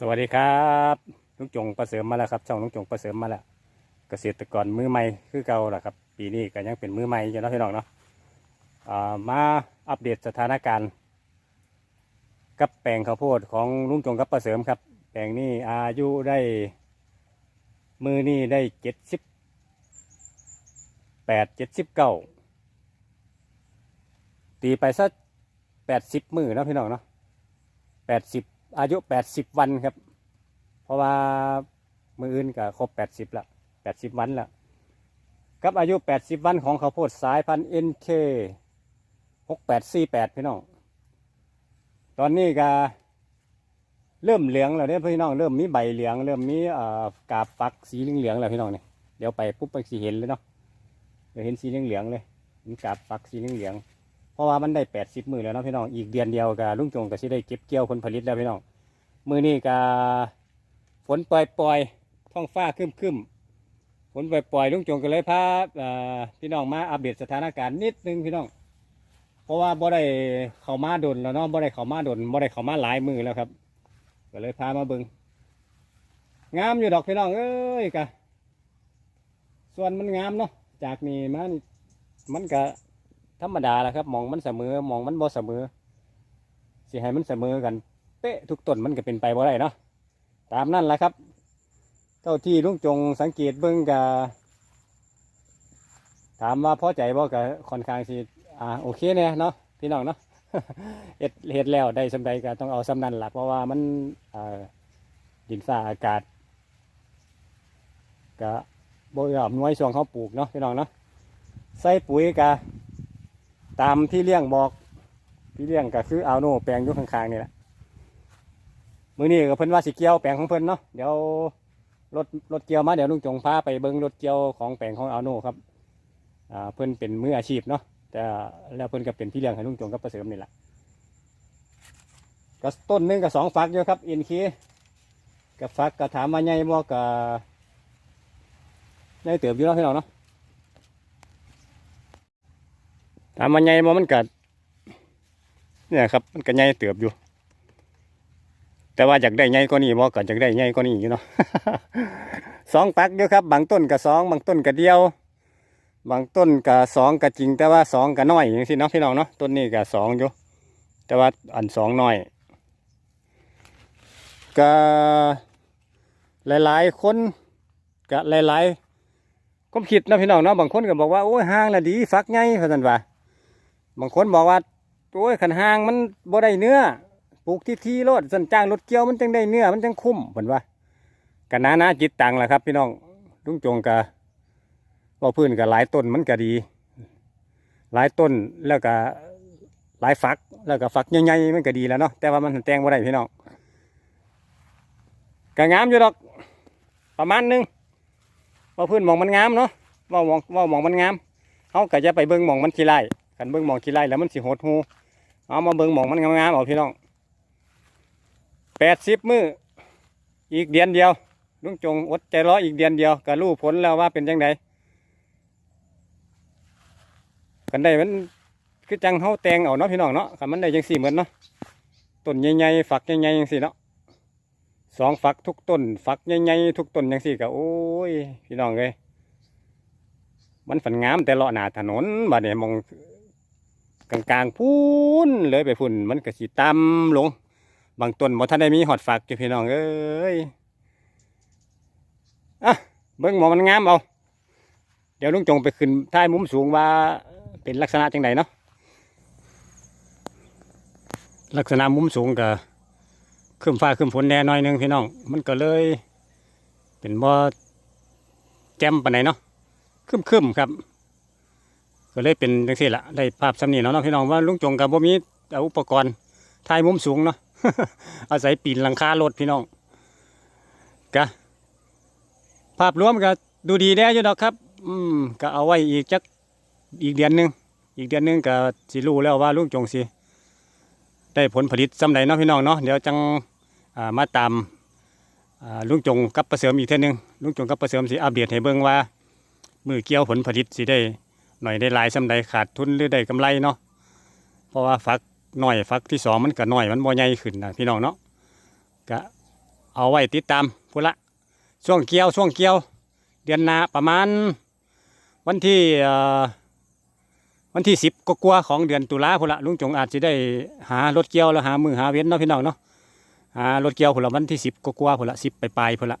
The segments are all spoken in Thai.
สวัสดีครับลุงจงประเสริมมาแล้วครับช่องลุงจงประเสริมมาแล้ว เกษตรกรมือใหม่คือเก่าแหละครับ ปีนี้ก็ยังเป็นมือใหม่อยู่นะพี่น้องเนาะมาอัปเดตสถานการณ์ กับแปลงข้าวโพดของลุงจงกับประเสริมครับ แปลงนี้อายุได้มือนี่ได้เจ็ดสิบแปดเจ็ดสิบเก้าตีไปสักแปดสิบมือนะพี่น้องเนาะแปดสิบ อายุแปดสิบวันครับ เพราะว่ามืออื่นก็ครบแปดสิบละแปดสิบวันละกับอายุแปดสิบวันของข้าวโพดสายพันธุ์ NK หกแปดสี่แปดพี่น้อง ตอนนี้ก็เริ่มเหลืองแล้วเนี่ยพี่น้องเริ่มมีใบเหลือง เริ่มมีกาบฟักสีเหลืองๆแล้วพี่น้องเนี่ยเดี๋ยวไปปุ๊บไปสีเห็นเลยเนาะเดี๋ยวเห็นสีเหลืองๆเลยมีกาบฟักสีเหลืองๆ เพราะว่ามันได้แปดสิบมือแล้วเนาะพี่น้องอีกเดือนเดียวกับลุงจงก็สิได้เก็บเกี่ยวผลผลิตแล้วพี่น้องมือนี้ก็ฝนปล่อยๆท้องฟ้าครึมฝนปล่อยๆลุงจงก็เลยพาพี่น้องมาอัปเดตสถานการณ์นิดนึงพี่น้อง เพราะว่าบ่ได้เข้ามาดนแล้วเนาะบ่ได้เข้ามาดนบ่ได้เข้ามาหลายมือแล้วครับ ก็เลยพามาเบิงงามอยู่ดอกพี่น้องเอ้ยกะส่วนมันงามเนาะจากนี่มานี่มันก็ ธรรมดาแหละครับมองมันเสมอมองมันบ่เสมอสิให้มันเสมอกัน เป๊ะทุกต้นมันก็เป็นไปบ่ได้เนาะตามนั่นแหละครับ เท่าที่ลุงจงสังเกตเบิ่งกะถามว่าพอใจบ่ก็ค่อนข้างสิอ่าโอเคเนี่ยเนาะพี่น้องเนาะเฮ็ดเฮ็ดแล้วได้สำใดก็ต้องเอาสำนั้นละเพราะว่ามันอ่าดินฟ้าอากาศก็บ่ยอมนวยช่วงเขาปลูกเนาะพี่น้องเนาะใส่ปุ๋ยก็ ตามที่เลี้ยงบอกที่เลี้ยงก็คือเอาโน่แปลงอยู่ข้างๆนี่แหละมือนี้ก็เพิ่นว่าสิเกี่ยวแปลงของเพิ่นเนาะเดี๋ยวรถรถเกี่ยวมาเดี๋ยวลุงจงพาไปเบิ่งรถเกี่ยวของแปลงของเอาโน่ครับอ่าเพิ่นเป็นมืออาชีพเนาะแต่แล้วเพิ่นก็เป็นพี่เลี้ยงให้ลุงจงกับประเสริมนี่แหละก็ต้นหนึงกับสองฝักอยู่ครับอินคีกับฝักก็ถามว่าใหญ่บ่ก็ใหญ่เติบอยู่เนาะพี่น้องเนาะ ถามว่าใหญ่บ่มันก็เนี่ยครับมันก็ใหญ่เติบอยู่ แต่ว่าอยากได้ใหญ่กว่านี้บ่ก็อยากได้ใหญ่กว่านี้อยู่เนาะสองฝักอยู่ครับ บางต้นก็สองบางต้นก็เดียว บางต้นก็สองก็จริง แต่ว่าสองก็น้อยอย่างที่เนาะพี่น้องเนาะต้นนี้ก็สองอยู่แต่ว่าอันสองน้อยก็หลายๆคนก็หลายๆความคิดนะพี่น้องเนาะบางคนก็บอกว่าโอ้ยห่างละดีฟักไงเพราะนันว่า บางคนบอกว่าโอ้ยขันหางมันบ่ได้เนื้อปลูกที่ที่รถสันจ้างรถเกี่ยวมันจังได้เนื้อมันจังคุ้มเหมือนว่ากันนานาจิตตังแหละครับ พี่น้องลุงจงกะว่าพื้นก็หลายต้นมันก็ดี หลายต้นแล้วก็หลายฝัก แล้วก็ฝักใหญ่ๆมันก็ดีแล้วเนาะแต่ว่ามันแตงบ่ได้พี่น้องก็งามอยู่ดอก ประมาณหนึงว่าพื้นมองมันงามเนาะว่ามองว่ามองมันงามเขาก็จะไปเบิ่งมองมันขี้ไร่ กันเบิ่งมองขี้ไร่แล้วมันสิหดหูเอามาเบิ่งมองมันงามๆเอาพี่น้องแปดสิบมืออีกเดือนเดียวลุงจงอดใจรออีกเดือนเดียวก็รู้ผลแล้วว่าเป็นยังไงกันได้มันคือจังเฮาแตงเอาเนาะพี่น้องเนาะคันมันได้จังสี่เหมือนเนาะต้นใหญ่ๆฝักใหญ่ๆจังสี่เนาะสองฝักทุกต้นฝักใหญ่ๆทุกต้นจังสี่ก็โอ้ยพี่น้องเลยมันฝันงามแต่เลาะหน้าถนนบัดนี้มอง กลางๆพูนเลยไปพุ่นมันก็สิต่ำลง บางต้นบ่ทันได้มีหอดฝักอยู่พี่น้องเอ้ยอะเบิ่งหมอมันงามเอาเดี๋ยวลุงจงไปขึ้นท้ายมุมสูงว่าเป็นลักษณะจังไดเนาะลักษณะมุมสูงก็ขึ้นฟ้าขึ้นฝนแน่หน่อยหนึงพี่น้อง มันก็เลย เป็นบ่แจ่มปานไหนเนาะคึมคึมๆครับ ก็เลยเป็นจังซี่ละได้ภาพสำเนีเนาะเนาะพี่น้องว่าลุงจงกับบ่มีเอาอุปกรณ์ถ่ายมุมสูงเนาะอาศัยปีนหลังคารถพี่น้องกะภาพรวมก็ดูดีแน่อยู่ดอกครับ อืมก็เอาไว้อีกจักอีกเดือนหนึ่งอีกเดือนหนึ่งก็สิรู้แล้วว่าลุงจงสิได้ผลผลิตสำใดเนาะพี่น้องเนาะเดี๋ยวจังามาตามาลุงจงกับประเสริมอีกเท่านึงลุงจงกับประเสริมสิอัปเดตให้เบิ่งว่ามือเกี่ยวผลผลิตสิได้ หน่อยได้หลายสำใดขาดทุนหรือได้กำไรเนาะเพราะว่าฝักหน่อยฝักที่สองมันก็น้อยมันบ่ใหญ่ขึ้นนะพี่น้องเนาะก็เอาไว้ติดตามพุ่นละช่วงเกี่ยวช่วงเกี่ยว เดือนนาประมาณ วันที่เอ่อวันที่สิบกว่าๆของเดือนตุลาพุ่นละลุงจงอาจจะได้หารถเกี่ยวแล้วหามือหาเว้นเนาะพี่น้องเนาะหารถเกี่ยวพุ่นละวันที่สิบกว่าๆพุ่นละสิบไปลายพุ่นละ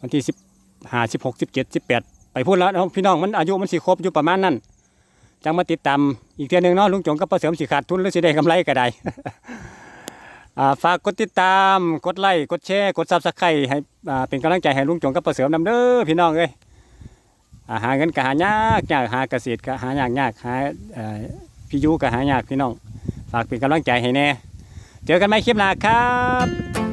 วันที่สิบหาสิบหกสิบเจ็ดสิบแปด ไปพุ่นละเนะพี่น้องมันอายุมันสิครบอยู่ประมาณนั้นจังมาติดตามอีกเทียหนึงเนาะลุงจงกับป้าเสริมสิขาดทุนหรือสิได้กำไรก็ได้ฝากกดติดตามกดไลค์กดแชร์กดซับสไครต์ให้เป็นกำลังใจให้ลุงจงกับป้าเสริมนำเด้อพี่น้องเอ้ยหาเงินก็หายากยากหาเกษตรก็หายากยากหาพี่ยุก็หายากพี่น้อง ฝากเป็นกำลังใจให้แน่เจอกันใหมคลิปหน้าครับ